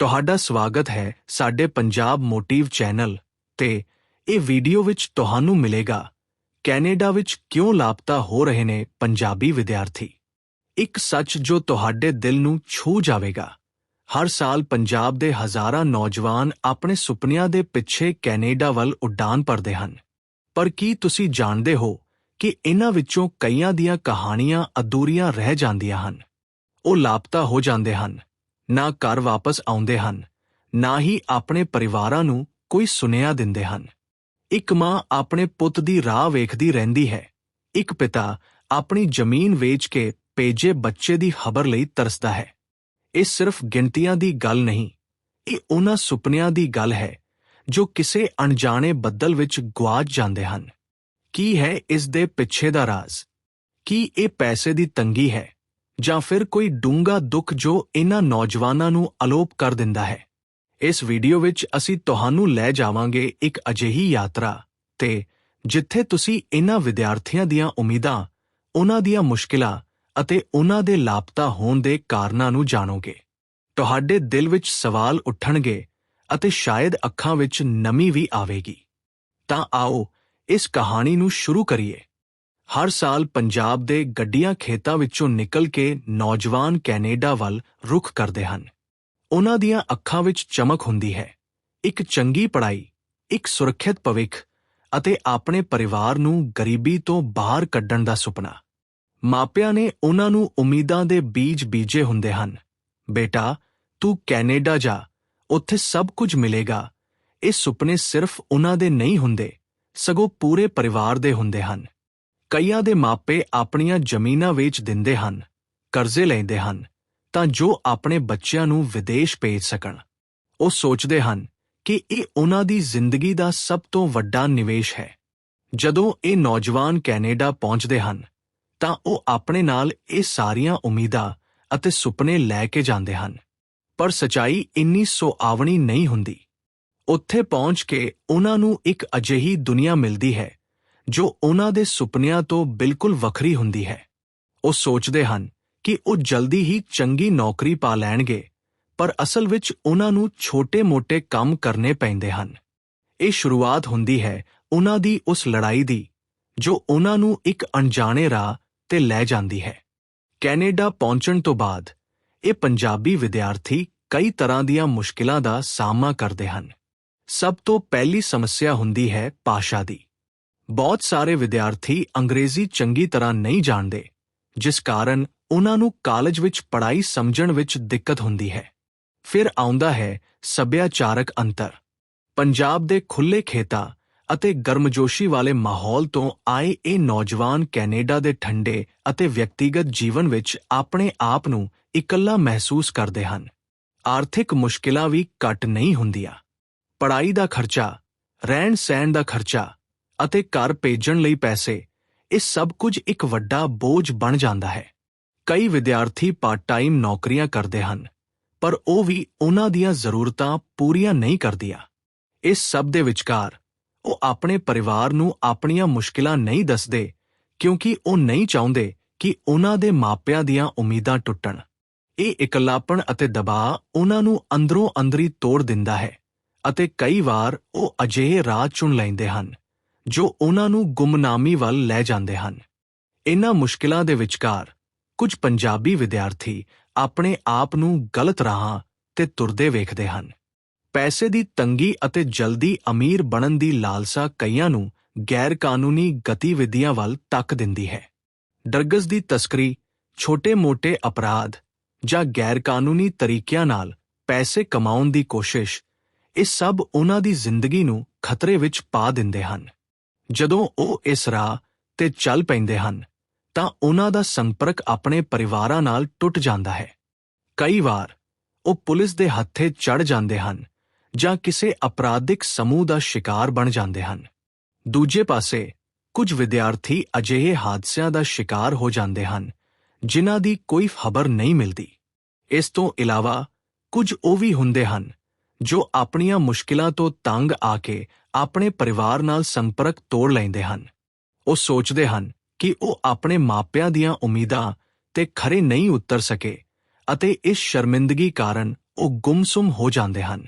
ਤੁਹਾਡਾ ਸਵਾਗਤ ਹੈ ਸਾਡੇ ਪੰਜਾਬ ਮੋਟਿਵ ਚੈਨਲ ਤੇ ਇਹ ਵੀਡੀਓ ਵਿੱਚ ਤੁਹਾਨੂੰ ਮਿਲੇਗਾ। ਕੈਨੇਡਾ ਵਿੱਚ ਕਿਉਂ ਲਾਪਤਾ ਹੋ ਰਹੇ ਨੇ ਪੰਜਾਬੀ ਵਿਦਿਆਰਥੀ? ਇੱਕ ਸੱਚ ਜੋ ਤੁਹਾਡੇ ਦਿਲ ਨੂੰ ਛੂ ਜਾਵੇਗਾ। ਹਰ ਸਾਲ ਪੰਜਾਬ ਦੇ ਹਜ਼ਾਰਾਂ ਨੌਜਵਾਨ ਆਪਣੇ ਸੁਪਨਿਆਂ ਦੇ ਪਿੱਛੇ ਕੈਨੇਡਾ ਵੱਲ ਉਡਾਨ ਭਰਦੇ ਹਨ। ਪਰ ਕੀ ਤੁਸੀਂ ਜਾਣਦੇ ਹੋ ਕਿ ਇਹਨਾਂ ਵਿੱਚੋਂ ਕਈਆਂ ਦੀਆਂ ਕਹਾਣੀਆਂ ਅਧੂਰੀਆਂ ਰਹਿ ਜਾਂਦੀਆਂ ਹਨ? ਉਹ ਲਾਪਤਾ ਹੋ ਜਾਂਦੇ ਹਨ। ਨਾ ਘਰ ਵਾਪਸ ਆਉਂਦੇ ਹਨ, ਨਾ ਹੀ ਆਪਣੇ ਪਰਿਵਾਰਾਂ ਨੂੰ ਕੋਈ ਸੁਨੇਹਾ ਦਿੰਦੇ ਹਨ। ਇੱਕ ਮਾਂ ਆਪਣੇ ਪੁੱਤ ਦੀ ਰਾਹ ਵੇਖਦੀ ਰਹਿੰਦੀ ਹੈ। ਇੱਕ ਪਿਤਾ ਆਪਣੀ ਜ਼ਮੀਨ ਵੇਚ ਕੇ ਭੇਜੇ ਬੱਚੇ ਦੀ ਖਬਰ ਲਈ ਤਰਸਦਾ ਹੈ। ਇਹ ਸਿਰਫ ਗਿਣਤੀਆਂ ਦੀ ਗੱਲ ਨਹੀਂ, ਇਹ ਉਹਨਾਂ ਸੁਪਨਿਆਂ ਦੀ ਗੱਲ ਹੈ, ਜੋ ਕਿਸੇ ਅਣਜਾਣੇ ਬੱਦਲ ਵਿੱਚ ਗੁਆਚ ਜਾਂਦੇ ਹਨ। ਕੀ ਹੈ ਇਸ ਦੇ ਪਿੱਛੇ ਦਾ ਰਾਜ਼? ਕੀ ਇਹ ਪੈਸੇ ਦੀ ਤੰਗੀ ਹੈ? ਜਾਂ ਫਿਰ ਕੋਈ ਡੂੰਗਾ ਦੁੱਖ ਜੋ ਇਹਨਾਂ ਨੌਜਵਾਨਾਂ ਨੂੰ ਅਲੋਪ ਕਰ ਦਿੰਦਾ ਹੈ। ਇਸ ਵੀਡੀਓ ਵਿੱਚ ਅਸੀਂ ਤੁਹਾਨੂੰ ਲੈ ਜਾਵਾਂਗੇ ਇੱਕ ਅਜਿਹੀ ਯਾਤਰਾ ਤੇ ਜਿੱਥੇ ਤੁਸੀਂ ਇਹਨਾਂ ਵਿਦਿਆਰਥੀਆਂ ਦੀਆਂ ਉਮੀਦਾਂ, ਉਹਨਾਂ ਦੀਆਂ ਮੁਸ਼ਕਿਲਾਂ ਅਤੇ ਉਹਨਾਂ ਦੇ ਲਾਪਤਾ ਹੋਣ ਦੇ ਕਾਰਨਾਂ ਨੂੰ ਜਾਣੋਗੇ। ਤੁਹਾਡੇ ਦਿਲ ਵਿੱਚ ਸਵਾਲ ਉੱਠਣਗੇ ਅਤੇ ਸ਼ਾਇਦ ਅੱਖਾਂ ਵਿੱਚ ਨਮੀ ਵੀ ਆਵੇਗੀ। ਤਾਂ ਆਓ ਇਸ ਕਹਾਣੀ ਨੂੰ ਸ਼ੁਰੂ ਕਰੀਏ। ਹਰ ਸਾਲ ਪੰਜਾਬ ਦੇ ਗੱਡੀਆਂ ਖੇਤਾਂ ਵਿੱਚੋਂ ਨਿਕਲ ਕੇ ਨੌਜਵਾਨ ਕੈਨੇਡਾ ਵੱਲ ਰੁਖ ਕਰਦੇ ਹਨ। ਉਹਨਾਂ ਦੀਆਂ ਅੱਖਾਂ ਵਿੱਚ ਚਮਕ ਹੁੰਦੀ ਹੈ। ਇੱਕ ਚੰਗੀ ਪੜ੍ਹਾਈ, ਇੱਕ ਸੁਰੱਖਿਅਤ ਭਵਿੱਖ ਅਤੇ ਆਪਣੇ ਪਰਿਵਾਰ ਨੂੰ ਗਰੀਬੀ ਤੋਂ ਬਾਹਰ ਕੱਢਣ ਦਾ ਸੁਪਨਾ। ਮਾਪਿਆਂ ਨੇ ਉਹਨਾਂ ਨੂੰ ਉਮੀਦਾਂ ਦੇ ਬੀਜ ਬੀਜੇ ਹੁੰਦੇ ਹਨ। ਬੇਟਾ, ਤੂੰ ਕੈਨੇਡਾ ਜਾ, ਉੱਥੇ ਸਭ ਕੁਝ ਮਿਲੇਗਾ। ਇਹ ਸੁਪਨੇ ਸਿਰਫ ਉਹਨਾਂ ਦੇ ਨਹੀਂ ਹੁੰਦੇ, ਸਗੋਂ ਪੂਰੇ ਪਰਿਵਾਰ ਦੇ ਹੁੰਦੇ ਹਨ। ਕਈਆਂ ਦੇ ਮਾਪੇ ਆਪਣੀਆਂ ਜ਼ਮੀਨਾਂ ਵੇਚ ਦਿੰਦੇ ਹਨ, ਕਰਜ਼ੇ ਲੈਂਦੇ ਹਨ, ਤਾਂ ਜੋ ਆਪਣੇ ਬੱਚਿਆਂ ਨੂੰ ਵਿਦੇਸ਼ ਭੇਜ ਸਕਣ। ਉਹ ਸੋਚਦੇ ਹਨ ਕਿ ਇਹ ਉਹਨਾਂ ਦੀ ਜ਼ਿੰਦਗੀ ਦਾ ਸਭ ਤੋਂ ਵੱਡਾ ਨਿਵੇਸ਼ ਹੈ। ਜਦੋਂ ਇਹ ਨੌਜਵਾਨ ਕੈਨੇਡਾ ਪਹੁੰਚਦੇ ਹਨ, ਤਾਂ ਉਹ ਆਪਣੇ ਨਾਲ ਇਹ ਸਾਰੀਆਂ ਉਮੀਦਾਂ ਅਤੇ ਸੁਪਨੇ ਲੈ ਕੇ ਜਾਂਦੇ ਹਨ। ਪਰ ਸਚਾਈ ਇੰਨੀ ਸੁਆਵਣੀ ਨਹੀਂ ਹੁੰਦੀ। ਉੱਥੇ ਪਹੁੰਚ ਕੇ ਉਹਨਾਂ ਨੂੰ ਇੱਕ ਅਜਿਹੀ ਦੁਨੀਆ ਮਿਲਦੀ ਹੈ ਜੋ ਉਹਨਾਂ ਦੇ ਸੁਪਨਿਆਂ ਤੋਂ ਬਿਲਕੁਲ ਵੱਖਰੀ ਹੁੰਦੀ ਹੈ। ਉਹ ਸੋਚਦੇ ਹਨ ਕਿ ਉਹ ਜਲਦੀ ਹੀ ਚੰਗੀ ਨੌਕਰੀ ਪਾ ਲੈਣਗੇ, ਪਰ ਅਸਲ ਵਿੱਚ ਉਹਨਾਂ ਨੂੰ ਛੋਟੇ-ਮੋਟੇ ਕੰਮ ਕਰਨੇ ਪੈਂਦੇ ਹਨ। ਇਹ ਸ਼ੁਰੂਆਤ ਹੁੰਦੀ ਹੈ ਉਹਨਾਂ ਦੀ ਉਸ ਲੜਾਈ ਦੀ, ਜੋ ਉਹਨਾਂ ਨੂੰ ਇੱਕ ਅਣਜਾਣੇ ਰਾਹ ਤੇ ਲੈ ਜਾਂਦੀ ਹੈ। ਕੈਨੇਡਾ ਪਹੁੰਚਣ ਤੋਂ ਬਾਅਦ, ਇਹ ਪੰਜਾਬੀ ਵਿਦਿਆਰਥੀ ਕਈ ਤਰ੍ਹਾਂ ਦੀਆਂ ਮੁਸ਼ਕਿਲਾਂ ਦਾ ਸਾਹਮਣਾ ਕਰਦੇ ਹਨ। ਸਭ ਤੋਂ ਪਹਿਲੀ ਸਮੱਸਿਆ ਹੁੰਦੀ ਹੈ ਭਾਸ਼ਾ ਦੀ। ਬਹੁਤ ਸਾਰੇ ਵਿਦਿਆਰਥੀ ਅੰਗਰੇਜ਼ੀ ਚੰਗੀ ਤਰ੍ਹਾਂ ਨਹੀਂ ਜਾਣਦੇ, ਜਿਸ ਕਾਰਨ ਉਹਨਾਂ ਨੂੰ ਕਾਲਜ ਵਿੱਚ ਪੜ੍ਹਾਈ ਸਮਝਣ ਵਿੱਚ ਦਿੱਕਤ ਹੁੰਦੀ ਹੈ। ਫਿਰ ਆਉਂਦਾ ਹੈ ਸੱਭਿਆਚਾਰਕ ਅੰਤਰ। ਪੰਜਾਬ ਦੇ ਖੁੱਲੇ ਖੇਤਾਂ ਅਤੇ ਗਰਮਜੋਸ਼ੀ ਵਾਲੇ ਮਾਹੌਲ ਤੋਂ ਆਏ ਇਹ ਨੌਜਵਾਨ ਕੈਨੇਡਾ ਦੇ ਠੰਡੇ ਅਤੇ ਵਿਅਕਤੀਗਤ ਜੀਵਨ ਵਿੱਚ ਆਪਣੇ ਆਪ ਨੂੰ ਇਕੱਲਾ ਮਹਿਸੂਸ ਕਰਦੇ ਹਨ। ਆਰਥਿਕ ਮੁਸ਼ਕਿਲਾਂ ਵੀ ਘੱਟ ਨਹੀਂ ਹੁੰਦੀਆਂ। ਪੜ੍ਹਾਈ ਦਾ ਖਰਚਾ ਰਹਿਣ ਸਹਿਣ ਦਾ ਖਰਚਾ ਅਤੇ ਘਰ ਭੇਜਣ ਲਈ ਪੈਸੇ, ਇਹ ਸਭ ਕੁਝ ਇੱਕ ਵੱਡਾ ਬੋਝ ਬਣ ਜਾਂਦਾ ਹੈ। ਕਈ ਵਿਦਿਆਰਥੀ ਪਾਰਟ ਟਾਈਮ ਨੌਕਰੀਆਂ ਕਰਦੇ ਹਨ, ਪਰ ਉਹ ਵੀ ਉਹਨਾਂ ਦੀਆਂ ਜ਼ਰੂਰਤਾਂ ਪੂਰੀਆਂ ਨਹੀਂ ਕਰਦੀਆਂ। ਇਸ ਸਭ ਦੇ ਵਿਚਕਾਰ, ਉਹ ਆਪਣੇ ਪਰਿਵਾਰ ਨੂੰ ਆਪਣੀਆਂ ਮੁਸ਼ਕਿਲਾਂ ਨਹੀਂ ਦੱਸਦੇ, ਕਿਉਂਕਿ ਉਹ ਨਹੀਂ ਚਾਹੁੰਦੇ ਕਿ ਉਹਨਾਂ ਦੇ ਮਾਪਿਆਂ ਦੀਆਂ ਉਮੀਦਾਂ ਟੁੱਟਣ। ਇਹ ਇਕੱਲਾਪਣ ਅਤੇ ਦਬਾਅ ਉਹਨਾਂ ਨੂੰ ਅੰਦਰੋਂ ਅੰਦਰੀ ਤੋੜ ਦਿੰਦਾ ਹੈ, ਅਤੇ ਕਈ ਵਾਰ ਉਹ ਅਜਿਹੇ ਰਾਹ ਚੁਣ ਲੈਂਦੇ ਹਨ। ਜੋ ਉਹਨਾਂ ਨੂੰ ਗੁੰਮਨਾਮੀ ਵੱਲ ਲੈ ਜਾਂਦੇ ਹਨ। ਇਨ੍ਹਾਂ ਮੁਸ਼ਕਿਲਾਂ ਦੇ ਵਿਚਕਾਰ ਕੁਝ ਪੰਜਾਬੀ ਵਿਦਿਆਰਥੀ ਆਪਣੇ ਆਪ ਨੂੰ ਗਲਤ ਰਾਹਾਂ ਤੇ ਤੁਰਦੇ ਵੇਖਦੇ ਹਨ। ਪੈਸੇ ਦੀ ਤੰਗੀ ਅਤੇ ਜਲਦੀ ਅਮੀਰ ਬਣਨ ਦੀ ਲਾਲਸਾ ਕਈਆਂ ਨੂੰ ਗੈਰਕਾਨੂੰਨੀ ਗਤੀਵਿਧੀਆਂ ਵੱਲ ਤੱਕ ਦਿੰਦੀ ਹੈ। ਡਰੱਗਸ ਦੀ ਤਸਕਰੀ, ਛੋਟੇ-ਮੋਟੇ ਅਪਰਾਧ ਜਾਂ ਗੈਰਕਾਨੂੰਨੀ ਤਰੀਕਿਆਂ ਨਾਲ ਪੈਸੇ ਕਮਾਉਣ ਦੀ ਕੋਸ਼ਿਸ਼, ਇਹ ਸਭ ਉਹਨਾਂ ਦੀ ਜ਼ਿੰਦਗੀ ਨੂੰ ਖਤਰੇ ਵਿੱਚ ਪਾ ਦਿੰਦੇ ਹਨ। ਜਦੋਂ ਉਹ ਇਸ ਰਾਹ ਤੇ ਚੱਲ ਪੈਂਦੇ ਹਨ, ਤਾਂ ਉਹਨਾਂ ਦਾ ਸੰਪਰਕ ਆਪਣੇ ਪਰਿਵਾਰਾਂ ਨਾਲ ਟੁੱਟ ਜਾਂਦਾ ਹੈ। ਕਈ ਵਾਰ ਉਹ ਪੁਲਿਸ ਦੇ ਹੱਥੇ ਚੜ ਜਾਂਦੇ ਹਨ ਜਾਂ ਕਿਸੇ ਅਪਰਾਧਿਕ ਸਮੂਹ ਦਾ ਸ਼ਿਕਾਰ ਬਣ ਜਾਂਦੇ ਹਨ। ਦੂਜੇ ਪਾਸੇ ਕੁਝ ਵਿਦਿਆਰਥੀ ਅਜਿਹੇ ਹਾਦਸਿਆਂ ਦਾ ਸ਼ਿਕਾਰ ਹੋ ਜਾਂਦੇ ਹਨ, ਜਿਨ੍ਹਾਂ ਦੀ ਕੋਈ ਖਬਰ ਨਹੀਂ ਮਿਲਦੀ। ਇਸ ਤੋਂ ਇਲਾਵਾ ਕੁਝ ਉਹ ਵੀ ਹੁੰਦੇ ਹਨ ਜੋ ਆਪਣੀਆਂ ਮੁਸ਼ਕਿਲਾਂ ਤੋਂ ਤੰਗ ਆ ਕੇ ਆਪਣੇ ਪਰਿਵਾਰ ਨਾਲ ਸੰਪਰਕ ਤੋੜ ਲੈਂਦੇ ਹਨ। ਉਹ ਸੋਚਦੇ ਹਨ ਕਿ ਉਹ ਆਪਣੇ ਮਾਪਿਆਂ ਦੀਆਂ ਉਮੀਦਾਂ ਤੇ ਖਰੇ ਨਹੀਂ ਉਤਰ ਸਕੇ ਅਤੇ ਇਸ ਸ਼ਰਮਿੰਦਗੀ ਕਾਰਨ ਉਹ ਗੁੰਮਸੁਮ ਹੋ ਜਾਂਦੇ ਹਨ।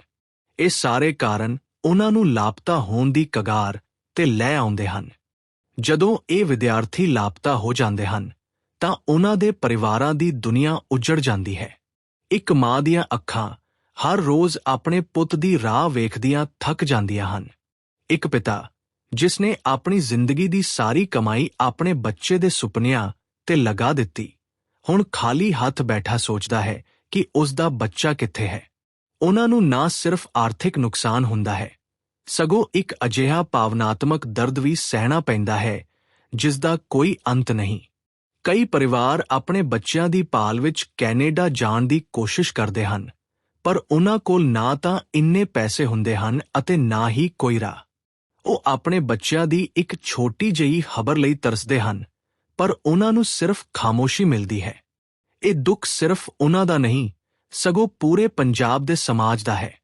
ਇਹ ਸਾਰੇ ਕਾਰਨ ਉਹਨਾਂ ਨੂੰ ਲਾਪਤਾ ਹੋਣ ਦੀ ਕਗਾਰ ਤੇ ਲੈ ਆਉਂਦੇ ਹਨ। ਜਦੋਂ ਇਹ ਵਿਦਿਆਰਥੀ ਲਾਪਤਾ ਹੋ ਜਾਂਦੇ ਹਨ, ਤਾਂ ਉਹਨਾਂ ਦੇ ਪਰਿਵਾਰਾਂ ਦੀ ਦੁਨੀਆ ਉਜੜ ਜਾਂਦੀ ਹੈ। ਇੱਕ ਮਾਂ ਦੀਆਂ ਅੱਖਾਂ ਹਰ ਰੋਜ਼ ਆਪਣੇ ਪੁੱਤ ਦੀ ਰਾਹ ਵੇਖਦੀਆਂ ਥੱਕ ਜਾਂਦੀਆਂ ਹਨ। ਇੱਕ ਪਿਤਾ, ਜਿਸ ਨੇ ਆਪਣੀ ਜ਼ਿੰਦਗੀ ਦੀ ਸਾਰੀ ਕਮਾਈ ਆਪਣੇ ਬੱਚੇ ਦੇ ਸੁਪਨਿਆਂ ਤੇ ਲਗਾ ਦਿੱਤੀ, ਹੁਣ ਖਾਲੀ ਹੱਥ ਬੈਠਾ ਸੋਚਦਾ ਹੈ ਕਿ ਉਸ ਦਾ ਬੱਚਾ ਕਿੱਥੇ ਹੈ। ਉਹਨਾਂ ਨੂੰ ਨਾ ਸਿਰਫ ਆਰਥਿਕ ਨੁਕਸਾਨ ਹੁੰਦਾ ਹੈ, ਸਗੋਂ ਇੱਕ ਅਜਿਹਾ ਭਾਵਨਾਤਮਕ ਦਰਦ ਵੀ ਸਹਿਣਾ ਪੈਂਦਾ ਹੈ ਜਿਸ ਦਾ ਕੋਈ ਅੰਤ ਨਹੀਂ। ਕਈ ਪਰਿਵਾਰ ਆਪਣੇ ਬੱਚਿਆਂ ਦੀ ਭਾਲ ਵਿੱਚ ਕੈਨੇਡਾ ਜਾਣ ਦੀ ਕੋਸ਼ਿਸ਼ ਕਰਦੇ ਹਨ ਪਰ ਉਹਨਾਂ ਕੋਲ ਨਾ ਤਾਂ ਇੰਨੇ ਪੈਸੇ ਹੁੰਦੇ ਹਨ ਅਤੇ ਨਾ ਹੀ ਕੋਈ ਰਾਹ। ਉਹ ਆਪਣੇ ਬੱਚਿਆਂ ਦੀ ਇੱਕ ਛੋਟੀ ਜਿਹੀ ਖਬਰ ਲਈ ਤਰਸਦੇ ਹਨ, ਪਰ ਉਹਨਾਂ ਨੂੰ ਸਿਰਫ ਖਾਮੋਸ਼ੀ ਮਿਲਦੀ ਹੈ। ਇਹ ਦੁੱਖ ਸਿਰਫ ਉਹਨਾਂ ਦਾ ਨਹੀਂ, ਸਗੋਂ ਪੂਰੇ ਪੰਜਾਬ ਦੇ ਸਮਾਜ ਦਾ ਹੈ।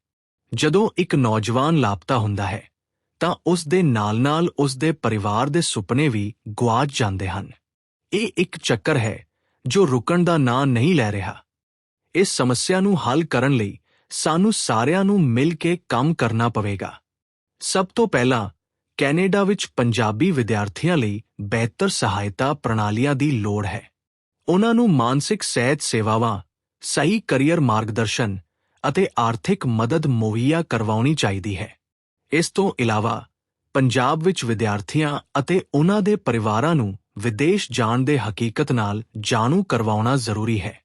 ਜਦੋਂ ਇੱਕ ਨੌਜਵਾਨ ਲਾਪਤਾ ਹੁੰਦਾ ਹੈ, ਤਾਂ ਉਸ ਦੇ ਨਾਲ-ਨਾਲ ਉਸ ਦੇ ਪਰਿਵਾਰ ਦੇ ਸੁਪਨੇ ਵੀ ਗੁਆਚ ਜਾਂਦੇ ਹਨ। ਇਹ ਇੱਕ ਚੱਕਰ ਹੈ ਜੋ ਰੁਕਣ ਦਾ ਨਾਂ ਨਹੀਂ ਲੈ ਰਿਹਾ। ਇਸ ਸਮੱਸਿਆ ਨੂੰ ਹੱਲ ਕਰਨ ਲਈ ਸਾਨੂੰ ਸਾਰਿਆਂ ਨੂੰ ਮਿਲ ਕੇ ਕੰਮ ਕਰਨਾ ਪਵੇਗਾ। ਸਭ ਤੋਂ ਪਹਿਲਾਂ ਕੈਨੇਡਾ ਵਿੱਚ ਪੰਜਾਬੀ ਵਿਦਿਆਰਥੀਆਂ ਲਈ ਬਿਹਤਰ ਸਹਾਇਤਾ ਪ੍ਰਣਾਲੀਆਂ ਦੀ ਲੋੜ ਹੈ। ਉਹਨਾਂ ਨੂੰ ਮਾਨਸਿਕ ਸਿਹਤ ਸੇਵਾਵਾਂ, ਸਹੀ ਕੈਰੀਅਰ ਮਾਰਗਦਰਸ਼ਨ ਅਤੇ ਆਰਥਿਕ ਮਦਦ ਮੁਹੱਈਆ ਕਰਵਾਉਣੀ ਚਾਹੀਦੀ ਹੈ। ਇਸ ਤੋਂ ਇਲਾਵਾ ਪੰਜਾਬ ਵਿੱਚ ਵਿਦਿਆਰਥੀਆਂ ਅਤੇ ਉਹਨਾਂ ਦੇ ਪਰਿਵਾਰਾਂ ਨੂੰ ਵਿਦੇਸ਼ ਜਾਣ ਦੇ ਹਕੀਕਤ ਨਾਲ ਜਾਣੂ ਕਰਵਾਉਣਾ ਜ਼ਰੂਰੀ ਹੈ।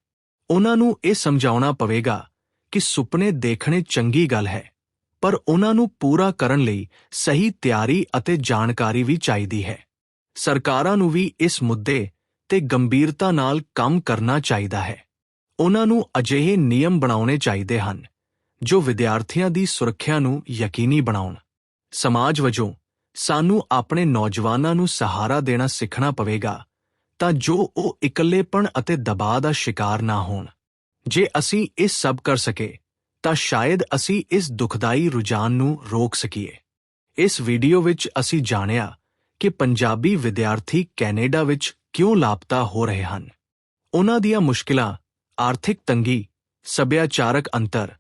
ਉਹਨਾਂ ਨੂੰ ਇਹ ਸਮਝਾਉਣਾ ਪਵੇਗਾ ਕਿ ਸੁਪਨੇ ਦੇਖਣੇ ਚੰਗੀ ਗੱਲ ਹੈ, ਪਰ ਉਹਨਾਂ ਨੂੰ ਪੂਰਾ ਕਰਨ ਲਈ ਸਹੀ ਤਿਆਰੀ ਅਤੇ ਜਾਣਕਾਰੀ ਵੀ ਚਾਹੀਦੀ ਹੈ। ਸਰਕਾਰਾਂ ਨੂੰ ਵੀ ਇਸ ਮੁੱਦੇ ਤੇ ਗੰਭੀਰਤਾ ਨਾਲ ਕੰਮ ਕਰਨਾ ਚਾਹੀਦਾ ਹੈ। ਉਹਨਾਂ ਨੂੰ ਅਜਿਹੇ ਨਿਯਮ ਬਣਾਉਣੇ ਚਾਹੀਦੇ ਹਨ, ਜੋ ਵਿਦਿਆਰਥੀਆਂ ਦੀ ਸੁਰੱਖਿਆ ਨੂੰ ਯਕੀਨੀ ਬਣਾਉਣ। ਸਮਾਜ ਵਜੋਂ ਸਾਨੂੰ ਆਪਣੇ ਨੌਜਵਾਨਾਂ ਨੂੰ ਸਹਾਰਾ ਦੇਣਾ ਸਿੱਖਣਾ ਪਵੇਗਾ ਤਾਂ ਜੋ ਉਹ ਇਕੱਲੇਪਣ ਅਤੇ ਦਬਾਅ ਦਾ ਸ਼ਿਕਾਰ ਨਾ ਹੋਣ। ਜੇ ਅਸੀਂ ਇਹ ਸਭ ਕਰ ਸਕੇ, ਤਾਂ ਸ਼ਾਇਦ ਅਸੀਂ ਇਸ ਦੁਖਦਾਈ ਰੁਝਾਨ ਨੂੰ ਰੋਕ ਸਕੀਏ। ਇਸ ਵੀਡੀਓ ਵਿੱਚ ਅਸੀਂ ਜਾਣਿਆ ਕਿ ਪੰਜਾਬੀ ਵਿਦਿਆਰਥੀ ਕੈਨੇਡਾ ਵਿੱਚ ਕਿਉਂ ਲਾਪਤਾ ਹੋ ਰਹੇ ਹਨ। ਉਹਨਾਂ ਦੀਆਂ ਮੁਸ਼ਕਿਲਾਂ, ਆਰਥਿਕ ਤੰਗੀ, ਸੱਭਿਆਚਾਰਕ ਅੰਤਰ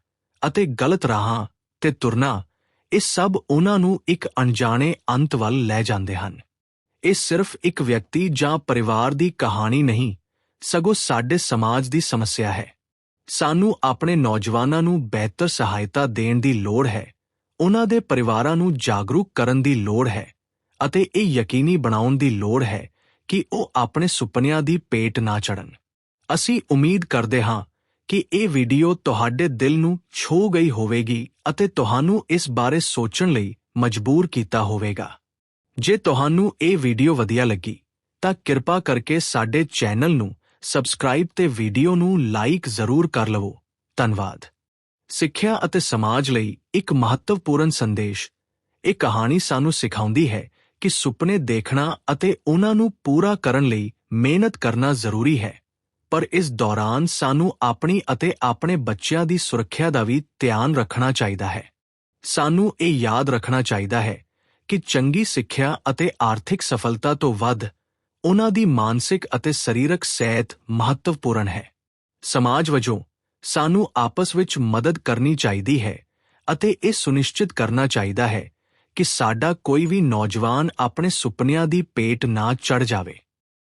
ਅਤੇ ਗਲਤ ਰਾਹਾਂ ਤੇ ਤੁਰਨਾ, ਇਹ ਸਭ ਉਹਨਾਂ ਨੂੰ ਇੱਕ ਅਣਜਾਣੇ ਅੰਤ ਵੱਲ ਲੈ ਜਾਂਦੇ ਹਨ। ਇਹ ਸਿਰਫ ਇੱਕ ਵਿਅਕਤੀ ਜਾਂ ਪਰਿਵਾਰ ਦੀ ਕਹਾਣੀ ਨਹੀਂ, ਸਗੋਂ ਸਾਡੇ ਸਮਾਜ ਦੀ ਸਮੱਸਿਆ ਹੈ। ਸਾਨੂੰ ਆਪਣੇ ਨੌਜਵਾਨਾਂ ਨੂੰ ਬਿਹਤਰ ਸਹਾਇਤਾ ਦੇਣ ਦੀ ਲੋੜ ਹੈ। ਉਹਨਾਂ ਦੇ ਪਰਿਵਾਰਾਂ ਨੂੰ ਜਾਗਰੂਕ ਕਰਨ ਦੀ ਲੋੜ ਹੈ ਅਤੇ ਇਹ ਯਕੀਨੀ ਬਣਾਉਣ ਦੀ ਲੋੜ ਹੈ ਕਿ ਉਹ ਆਪਣੇ ਸੁਪਨਿਆਂ ਦੀ ਪੇਟ ਨਾ ਚੜਨ ਅਸੀਂ ਉਮੀਦ ਕਰਦੇ ਹਾਂ ਕਿ ਇਹ ਵੀਡੀਓ ਤੁਹਾਡੇ ਦਿਲ ਨੂੰ ਛੋ ਗਈ ਹੋਵੇਗੀ ਅਤੇ ਤੁਹਾਨੂੰ ਇਸ ਬਾਰੇ ਸੋਚਣ ਲਈ ਮਜਬੂਰ ਕੀਤਾ ਹੋਵੇਗਾ। ਜੇ ਤੁਹਾਨੂੰ ਇਹ ਵੀਡੀਓ ਵਧੀਆ ਲੱਗੀ, ਤਾਂ ਕਿਰਪਾ ਕਰਕੇ ਸਾਡੇ ਚੈਨਲ ਨੂੰ ਸਬਸਕ੍ਰਾਈਬ ਤੇ ਵੀਡੀਓ ਨੂੰ ਲਾਈਕ ਜ਼ਰੂਰ ਕਰ ਲਵੋ। ਧੰਨਵਾਦ। ਸਿੱਖਿਆ ਅਤੇ ਸਮਾਜ ਲਈ ਇੱਕ ਮਹੱਤਵਪੂਰਨ ਸੰਦੇਸ਼, ਇਹ ਕਹਾਣੀ ਸਾਨੂੰ ਸਿਖਾਉਂਦੀ ਹੈ ਕਿ ਸੁਪਨੇ ਦੇਖਣਾ ਅਤੇ ਉਹਨਾਂ ਨੂੰ ਪੂਰਾ ਕਰਨ ਲਈ ਮਿਹਨਤ ਕਰਨਾ ਜ਼ਰੂਰੀ ਹੈ। ਪਰ ਇਸ ਦੌਰਾਨ ਸਾਨੂੰ ਆਪਣੀ ਅਤੇ ਆਪਣੇ ਬੱਚਿਆਂ ਦੀ ਸੁਰੱਖਿਆ ਦਾ ਵੀ ਧਿਆਨ ਰੱਖਣਾ ਚਾਹੀਦਾ ਹੈ। ਸਾਨੂੰ ਇਹ ਯਾਦ ਰੱਖਣਾ ਚਾਹੀਦਾ ਹੈ ਕਿ ਚੰਗੀ ਸਿੱਖਿਆ ਅਤੇ ਆਰਥਿਕ ਸਫਲਤਾ ਤੋਂ ਵੱਧ ਉਹਨਾਂ ਦੀ ਮਾਨਸਿਕ ਅਤੇ ਸਰੀਰਕ ਸਿਹਤ ਮਹੱਤਵਪੂਰਨ ਹੈ। ਸਮਾਜ ਵਜੋਂ ਸਾਨੂੰ ਆਪਸ ਵਿੱਚ ਮਦਦ ਕਰਨੀ ਚਾਹੀਦੀ ਹੈ ਅਤੇ ਇਹ ਸੁਨਿਸ਼ਚਿਤ ਕਰਨਾ ਚਾਹੀਦਾ ਹੈ ਕਿ ਸਾਡਾ ਕੋਈ ਵੀ ਨੌਜਵਾਨ ਆਪਣੇ ਸੁਪਨਿਆਂ ਦੀ ਪੇਟ ਨਾ ਚੜ ਜਾਵੇ।